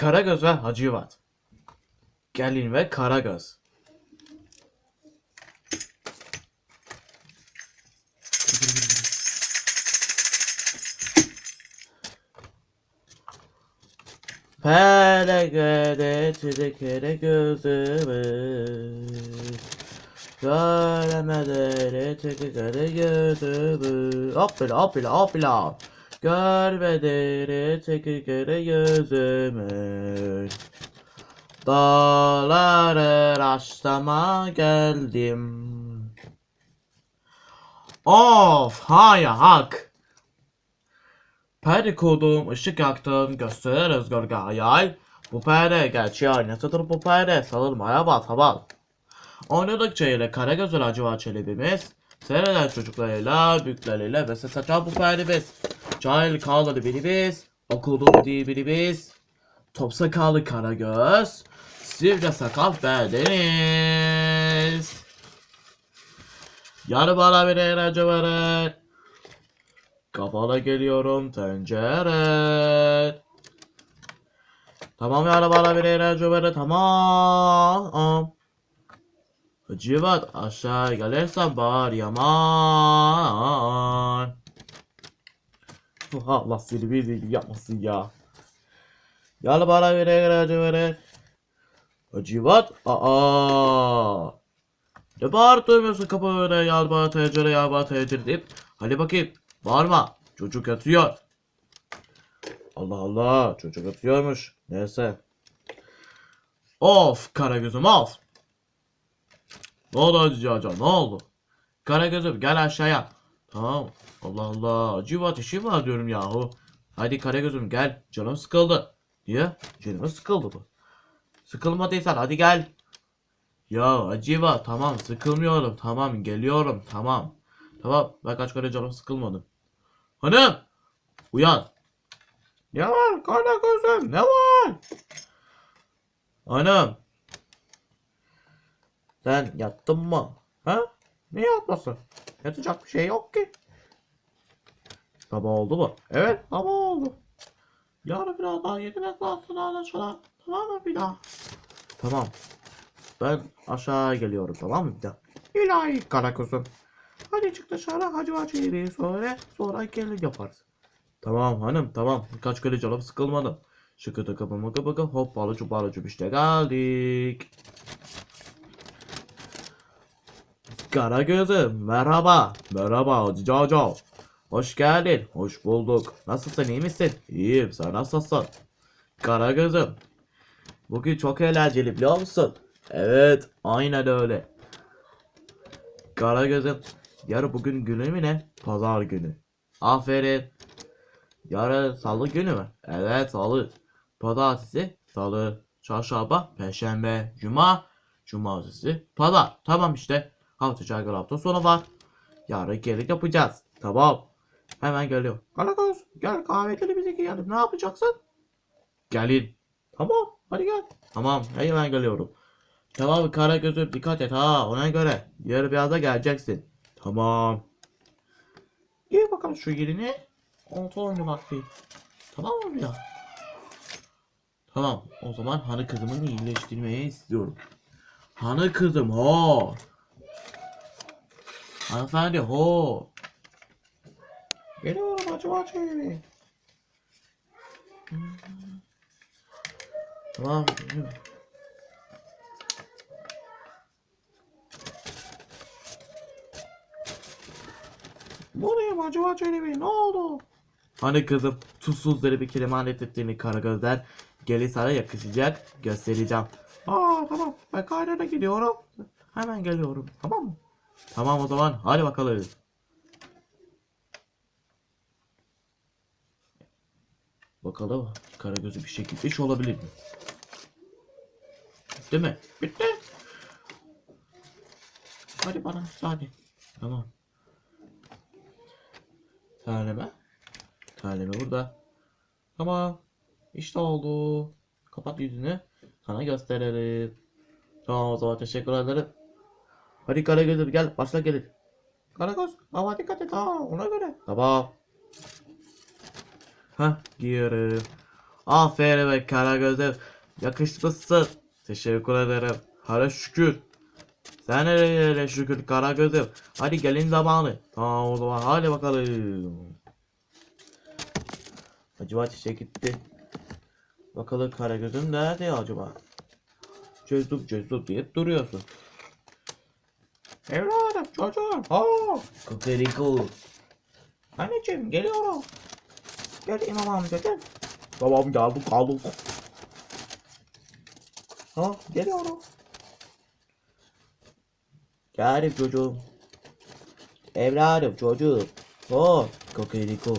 Karagöz ve Hacivat. Gelin ve Karagöz. Pere göre çizikere gözümü Göremedere çizikere gözümü Hoppila hoppila hoppila Görmedere çizikere gözümü Dağları rastlama geldim Of hay hak Perde kurduğum ışık yaktığım gösterir özgürge hayal. Bu perde gerçeği aynasıdır bu perde salınmaya batabal. Oynadıkça ile Karagöz Acıva Çelebi'miz, seyreden çocuklarıyla, büyükleriyle ve ses açan bu perdemiz. Cahil kaldı birimiz, okudu diye birimiz. Top sakallı Karagöz, sivri sakal perdeniz. Yarı bana bir eğlence verin. Kafana geliyorum tencere. Tamam yani bana bir eğlence verin tamam. Hacivat aşağı gelirsen bağır yaman. Allah seni bir gibi yapmasın ya. Gel bana bir eğlence verin. Hacivat aa. Ne bağırıp duymuyorsun kapı öyle yal bana tencere yal bana tencere deyip. Hadi bakayım bağırma çocuk yatıyor. Allah Allah çocuk yatıyormuş. Neyse. Of Karagöz'üm of. Ne oldu Hacı Caca ne oldu? Karagöz'üm gel aşağıya. Tamam. Allah Allah. Civat işim var diyorum yahu. Hadi Karagöz'üm gel. Canım sıkıldı. Niye? Canım sıkıldı bu. Sıkılmadıysan hadi gel. Ya acaba tamam sıkılmıyorum tamam geliyorum tamam. Tamam ben kaç kere canım sıkılmadı. Hanım uyan. Ne var kara gözüm ne var? Hanım. Sen yattın mı? Ha? Ne yatması? Yatacak bir şey yok ki. Sabah oldu mu? Evet sabah oldu. Yarın biraz daha yedirmek lazım anlaşılan. Tamam mı bir daha? Tamam. Ben aşağı geliyorum tamam mı bir daha? İlahi kara kuzum. Hadi çık dışarı hacı hacı sonra sonra gelir yaparız. Tamam hanım tamam. Kaç kere canım sıkılmadı. Şıkıdı kapı mıkı bıkı hop balıcı balıcı işte geldik. Kara gözüm merhaba. Merhaba Caco. Hoş geldin. Hoş bulduk. Nasılsın iyi misin? İyiyim sen nasılsın? Kara gözüm. Bugün çok eğlenceli biliyor musun? Evet aynen öyle. Kara gözüm. Yarın bugün günü mü ne? Pazar günü. Aferin. Yarın salı günü mü? Evet salı. Pazartesi, salı, çarşamba, perşembe, cuma, cumartesi, pazar. Tamam işte. Hafta çarkı hafta sonu var. Yarın gelip yapacağız. Tamam. Hemen geliyor. Karakoz gel kahveleri bize yiyelim. Ne yapacaksın? Gelin. Tamam hadi gel. Tamam hemen geliyorum. Tamam Karagöz'üm dikkat et ha ona göre. Yarın biraz da geleceksin. Tamam. İyi bakalım şu yerini. Kontrol oyunu bakayım. Tamam mı ya? Tamam o zaman hanı kızımı iyileştirmeyi istiyorum. Hanı kızım ho. Hanımefendi ho. Geliyorum acı acı. Tamam. Buraya acı acı ne oldu? Hani kızım tuzsuzları bir kelime anlattıktığını Karagöz'den geli sana yakışacak göstereceğim. Aa tamam ben kaynana gidiyorum. Hemen geliyorum tamam mı? Tamam o zaman hadi bakalım. Bakalım Karagöz'ü bir şey gitmiş olabilir mi? Bitti mi? Bitti. Hadi bana müsaade. Tamam. Taneme. Taneme burada. Tamam. İşte oldu. Kapat yüzünü. Sana gösterelim. Tamam o zaman teşekkür ederim. Hadi Karagöz'üm gel başla gelin. Karagöz ama dikkat et ha ona göre. Tamam. Hah giyerim. Aferin be Karagöz'üm. Yakışmışsın. Teşekkür ederim. Hele şükür. Sen nereye şükür Karagöz'üm. Hadi gelin zamanı. Tamam o zaman hadi bakalım. Acaba çiçek gitti. Bakalım Karagöz'üm nerede acaba? Cezdup cezdup diye duruyorsun. Evladım çocuğum. Aa, Kukuriko. Anneciğim geliyorum. Gel İmam amca gel. Tamam geldim kaldım. Ha geliyorum. Geldim çocuğum. Evladım çocuğum. Oh Kukuriko.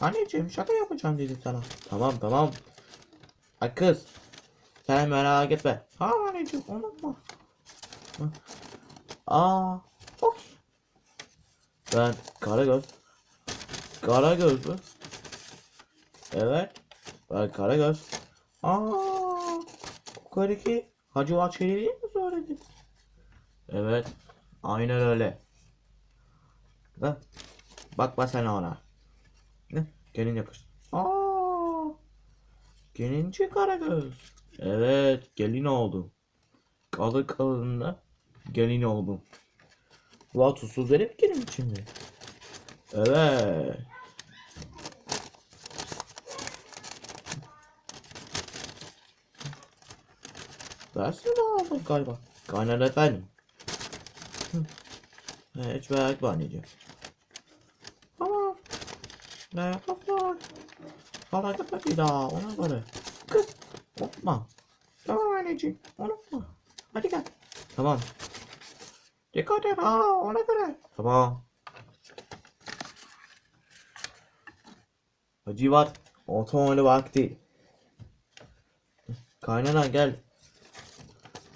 Anneciğim şaka yapacağım dedim sana. Tamam tamam. Ay kız. Sen merak etme. Ha anneciğim unutma. Ha. Aa. Çok. Ben Karagöz. Karagöz mü? Evet. Ben Karagöz. Aa. Kukariki. Hacı Açkeli değil mi söyledin? Evet. Aynen öyle. Heh. Bakma sen ona. Ne? Gelin yakış. Aa. Gelinci Karagöz. Evet. Gelin oldum. Kalı kalınla gelin oldum. Ulan tuzsuz herif gelin içinde. Evet. Dersini aldın galiba. Kaynar efendim. Hiç merak anneciğim. Tamam. Ne yapalım? Merak etme bir daha ona göre. Kız unutma. Tamam anneciğim unutma. Hadi gel. Tamam. Dikkat et ha ona göre. Tamam. Hacı var. Otomobil vakti. Kaynana gel.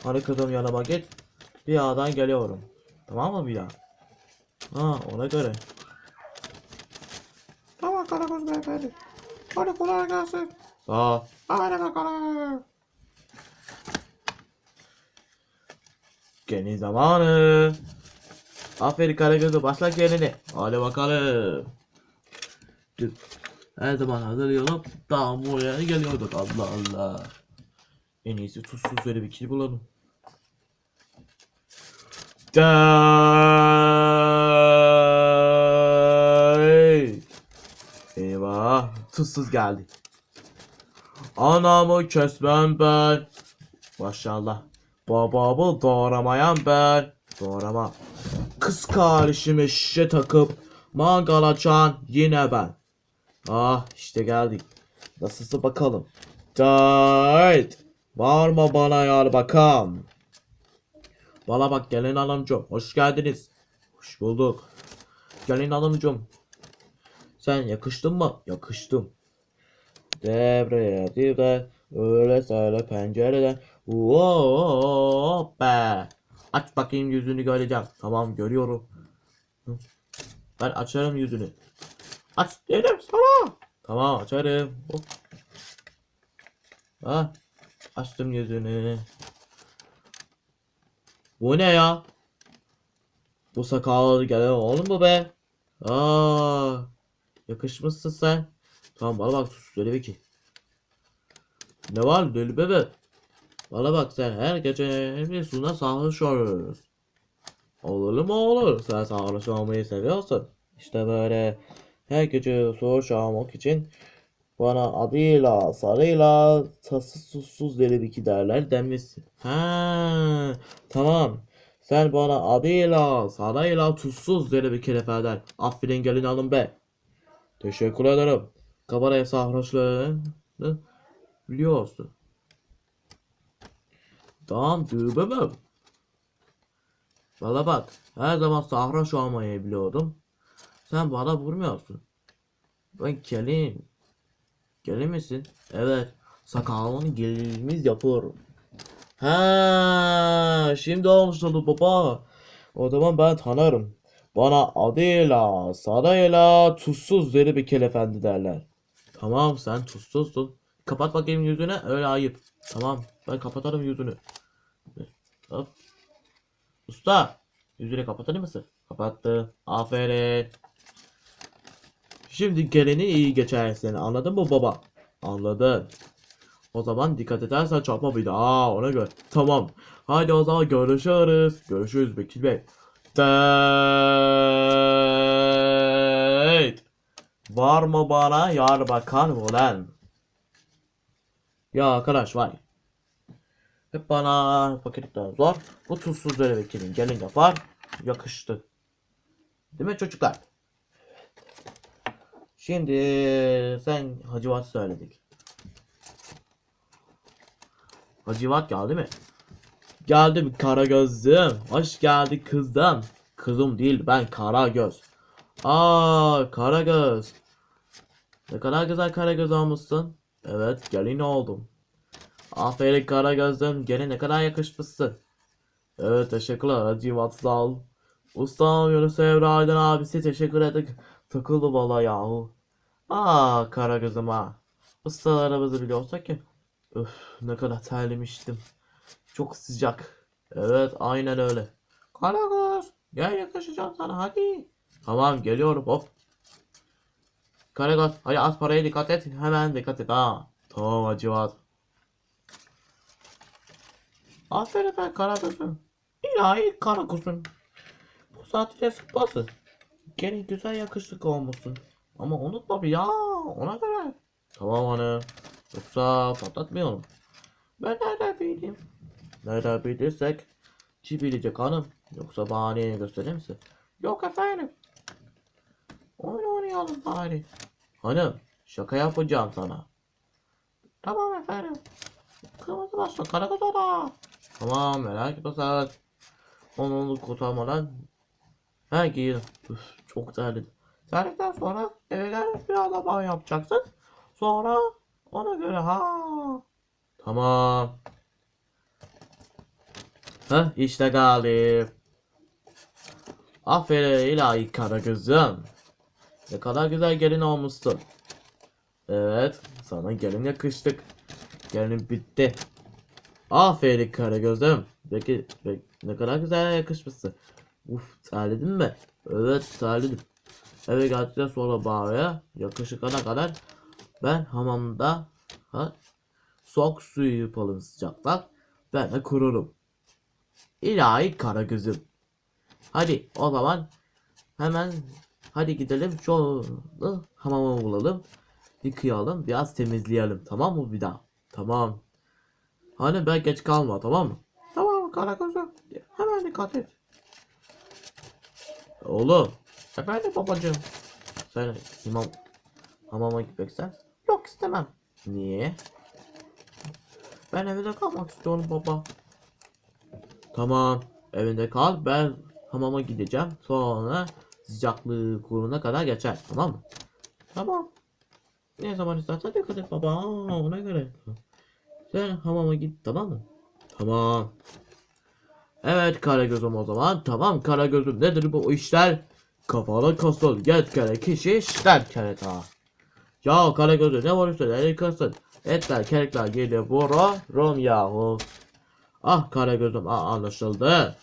Hadi kızım yanıma git. Bir ağdan geliyorum. Tamam mı bir daha? Ha ona göre. Tamam Karakoz beyefendi. Hadi kolay gelsin. Sağ ol. Hadi bakalım. Gelin zamanı. Aferin Karagöz'ü başla gelini. Hadi bakalım. Dur. Her zaman hazırlayalım. Daha buraya geliyorduk. Allah Allah. En iyisi tuzsuz böyle bir kil bulalım. Day. Eyvah. Tuzsuz geldi. Anamı kesmem ben. Maşallah. Babamı doğramayan ben. Doğrama. Kız kardeşimi şişe takıp mangal açan yine ben. Ah işte geldik. Nasılsa bakalım. Dayt. Bağırma bana yar bakalım. Bana bak gelin hanımcığım. Hoş geldiniz. Hoş bulduk. Gelin hanımcığım. Sen yakıştın mı? Yakıştım. Devreye dibe. Öyle söyle pencereden. Hoppa. Aç bakayım yüzünü göreceğim. Tamam görüyorum. Ben açarım yüzünü. Aç dedim sana. Tamam açarım. Hop. Ha. Açtım yüzünü. Bu ne ya? Bu sakallı gelen oğlum mu be? Aa, yakışmışsın sen. Tamam bana bak sus söyle ki. Ne var deli bebe? Bana bak sen her gece bir suna sarhoş oluyoruz. Olur mu olur? Sen sarhoş olmayı seviyorsun. İşte böyle her gece sarhoş olmak için bana adıyla sarıyla tatsız tuzsuz deli biki derler denmişsin. Ha, tamam. Sen bana adıyla sarıyla tuzsuz deli bir kere der. Aferin gelin alın be. Teşekkür ederim. Kabaraya sarhoşluğunu biliyorsun. Tamam düğümüm. Bana bak. Her zaman sarhoş olmayı biliyordum. Sen bana vurmuyorsun. Ben gelin. Gelin misin? Evet. Sakalını gelimiz yapıyorum. Ha, şimdi olmuştu baba. O zaman ben tanırım. Bana adıyla, sadayla tuzsuz deri bir kelefendi derler. Tamam sen tuzsuzsun. Kapat bakayım yüzünü öyle ayıp. Tamam ben kapatarım yüzünü. Hop. Usta yüzünü kapatır mısın? Kapattı. Aferin. Şimdi geleni iyi geçersin anladın mı baba? Anladın. O zaman dikkat edersen çarpma bir daha ona göre. Tamam. Hadi o zaman görüşürüz. Görüşürüz Bekir Bey. Date. Var mı bana yar bakan ulan? Ya arkadaş var. Hep bana fakirlikten zor. Bu tuzsuz böyle vekilin gelin yapar. Yakıştı. Değil mi çocuklar? Şimdi sen Hacivat söyledik. Hacivat geldi mi? Geldim Karagöz'üm. Hoş geldi kızım. Kızım değil ben Karagöz. Aa Karagöz. Ne kadar güzel Karagöz olmuşsun. Evet gelin oldum. Aferin Karagöz'üm. Gelin ne kadar yakışmışsın. Evet teşekkürler Hacivat sağ ol. Ustam Yunus Emre Aydın abisi teşekkür ederim. Takıldı valla yahu. Aa Karagöz'üm ha. Ustalarımızı biliyorsak ki. Öf ne kadar terlemiştim. Çok sıcak. Evet aynen öyle. Karagöz gel yaklaşacağım sana hadi. Tamam geliyorum hop. Karagöz hadi az paraya dikkat et. Hemen dikkat et ha. Tamam Hacivat. Aferin ben Karagöz'üm. İlahi Karagöz'üm. Bu saatte sıkması. Gene güzel yakışıklı olmuşsun. Ama unutma bir ya ona göre. Tamam hanım. Yoksa patlatmayalım. Ben nereden bileyim? Nereden bilirsek? Kim bilecek hanım? Yoksa bahaneni gösterir misin? Yok efendim. Oyun oynayalım bari. Hanım şaka yapacağım sana. Tamam efendim. Kırmızı başlı kara kuzada. Tamam merak etme sen. Onu onu kurtarmadan. Ha giyin. Üf, çok terledim. Terledikten sonra eve gelip bir alama yapacaksın. Sonra ona göre ha. Tamam. Heh işte geldim. Aferin ilahi Karagöz'üm. Ne kadar güzel gelin olmuşsun. Evet sana gelin yakıştık. Gelin bitti. Aferin Karagöz'üm. Peki, peki ne kadar güzel yakışmışsın. Uf terledin mi? Evet terledim. Eve geldikten sonra bağıraya yakışıkana kadar ben hamamda ha, soğuk suyu yapalım sıcaktan. Ben de kururum. İlahi Karagöz'üm. Hadi o zaman hemen hadi gidelim şu hamamı bulalım. Yıkayalım biraz temizleyelim tamam mı bir daha? Tamam. Hani ben geç kalma tamam mı? Tamam Karagöz'üm. Hemen dikkat et. Oğlum. Efendim babacığım. Sen imam hamama gitmek? Yok istemem. Niye? Ben evde kalmak istiyorum baba. Tamam. Evinde kal. Ben hamama gideceğim. Sonra sıcaklığı kuruna kadar geçer. Tamam mı? Tamam. Ne zaman istersen dikkat et baba. Ona göre. Sen hamama git tamam mı? Tamam. Evet Karagöz'üm o zaman. Tamam Karagöz'üm nedir bu işler? Kafana kasıl yetkili kişi işler kereta. Ya Karagöz'ü ne var üstüne yıkasın. Etler kerekler geri vururum yahu. Ah Karagöz'üm ah anlaşıldı.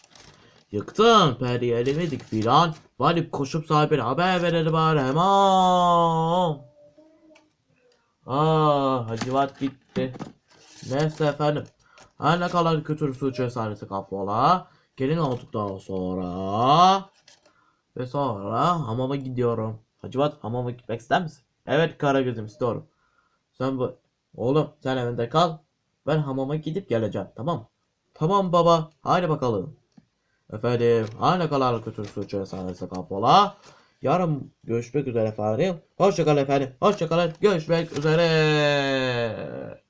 Yıktın peri elemedik filan. Varıp koşup sahibine haber verelim bari hemen. Ah Hacivat gitti. Neyse efendim. Her ne kadar kötü su cesareti kafola. Gelin olduktan sonra. Ve sonra hamama gidiyorum. Hacivat hamama gitmek ister misin? Evet Karagöz'üm istiyorum. Sen bu... Oğlum sen evinde kal. Ben hamama gidip geleceğim tamam? Tamam baba. Haydi bakalım. Efendim her ne kadar kötü su cesareti kafola. Yarın görüşmek üzere efendim. Hoşçakalın efendim. Hoşçakalın. Görüşmek üzere.